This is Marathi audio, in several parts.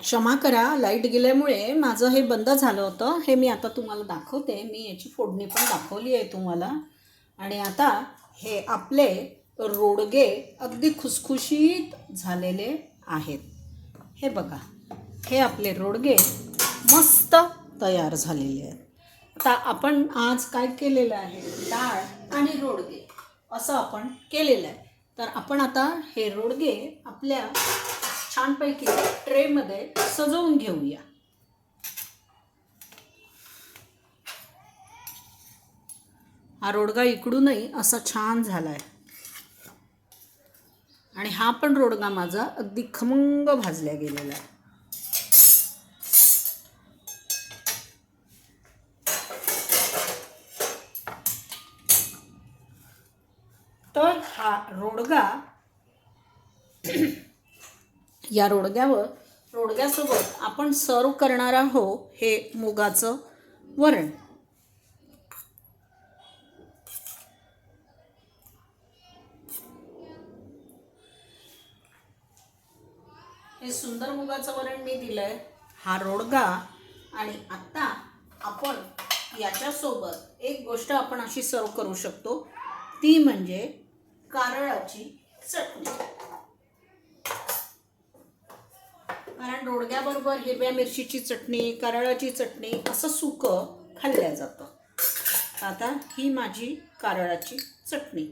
क्षमा करा. लाइट गेल्यामुळे माझं हे बंद झालं होतं. हे मी आता तुम्हाला दाखवते. मी याची फोडणी पण दाखवली आहे तुम्हाला. आणि आता हे आपले रोडगे अगदी खुसखुशीत झालेले आहेत. हे बघा. हे आपले रोडगे मस्त तयार झालेले आहेत. आता आपण आज काय केलेलं आहे? डाळ आणि रोडगे. असं आपण केलेलं आहे. तर आपण आता हे रोडगे आपल्या छानपैकी ट्रेमध्ये सजवून घेऊया. हा रोडगा इकडूनही असा छान झाला आहे आणि हा पण रोडगा माझा अगदी खमंग भाजल्या गेलेला आहे. तर हा रोडगा या रोडग्यावर रोडग्यासोबत आपण सर्व करणार आहोत हे मुगाचं वरण. हे सुंदर मुगाचं वरण मी दिलंय हा रोडगा. आणि आता आपण याच्यासोबत एक गोष्ट आपण अशी सर्व करू शकतो ती म्हणजे कारळाची चटणी. कारण डोडग्याबरोबर हिरव्या मिरचीची चटणी कारळाची चटणी असं सुकं खाल्ल्या जातं. आता ही माझी कारळाची चटणी.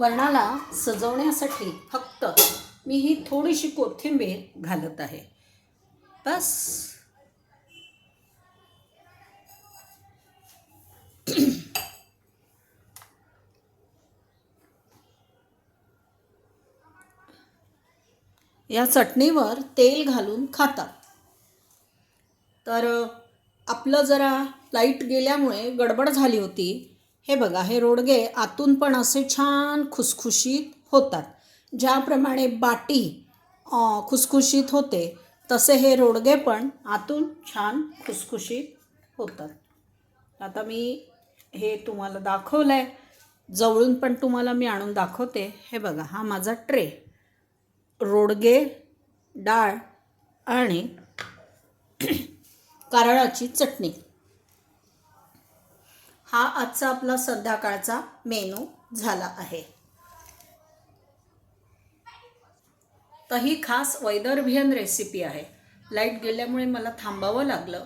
वर्णाला सजवण्यासाठी फक्त मी ही थोडीशी कोथिंबीर घालत आहे. बस. या चटणीवर तेल घालून खातात. तर आपलं जरा लाइट गेल्यामुळे गडबड झाली होती. हे बघा हे रोडगे आतून पण असे छान खुसखुशीत होतात. ज्याप्रमाणे बाटी खुसखुशीत होते तसे हे रोडगे पण आतून छान खुसखुशीत होतात. आता मी हे तुम्हाला दाखवलं आहे जवळून पण तुम्हाला मी आणून दाखवते. हे बघा हा माझा ट्रे. रोडगे डाळ आणि कारळाची चटणी. हा आजचा आपला संध्याकाळचा मेनू झाला आहे. तर ही खास वैदर्भियन रेसिपी आहे. लाइट गेल्यामुळे मला थांबावं लागलं.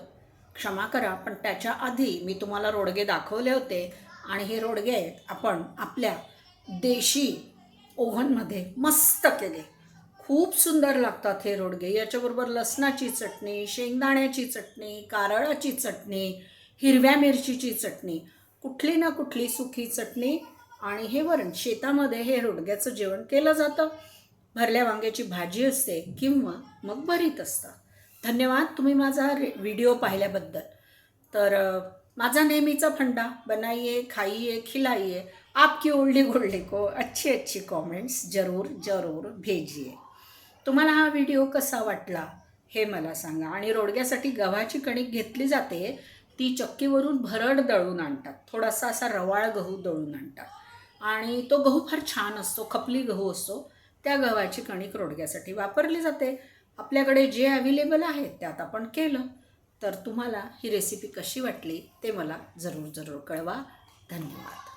क्षमा करा पण त्याच्या आधी मी तुम्हाला रोडगे दाखवले होते आणि हे रोडगे आपण आपल्या देशी ओव्हनमध्ये मस्त केले. खूप सुंदर लागतात हे रोडगे. याच्याबरोबर लसणाची चटणी शेंगदाण्याची चटणी कारळाची चटणी हिरव्या मिरचीची चटणी कुठली ना कुठली सुखी चटणी आणि हे वरण शेतामध्ये हे रोडग्याचं जेवण केलं जातं. भरल्या वांग्याची भाजी असते किंवा मग भरीत असतं. धन्यवाद तुम्ही माझा व्हिडिओ पाहिल्याबद्दल. तर माझा नेहमीचा फंडा बनाइए खाइए खिलाइए आपकी ओल्डी गोल्डी को अच्छी अच्छी कॉमेंट्स जरूर जरूर भेजिए तुम्हाला हा व्हिडिओ कसा वाटला हे मला सांगा. आणि रोडग्यासाठी गव्हाची कणिक घेतली जाते ती चक्कीवरून भरड दळून आणतात. थोडासा असा रवाळ गहू दळून आणतात. आणि तो गहू फार छान असतो खपली गहू असतो. त्या गव्हाची कणिक रोडग्यासाठी वापरली जाते. आपल्याकडे जे अवेलेबल आहे त्यात आपण केलं. तर तुम्हाला ही रेसिपी कशी वाटली ते मला जरूर जरूर कळवा. धन्यवाद.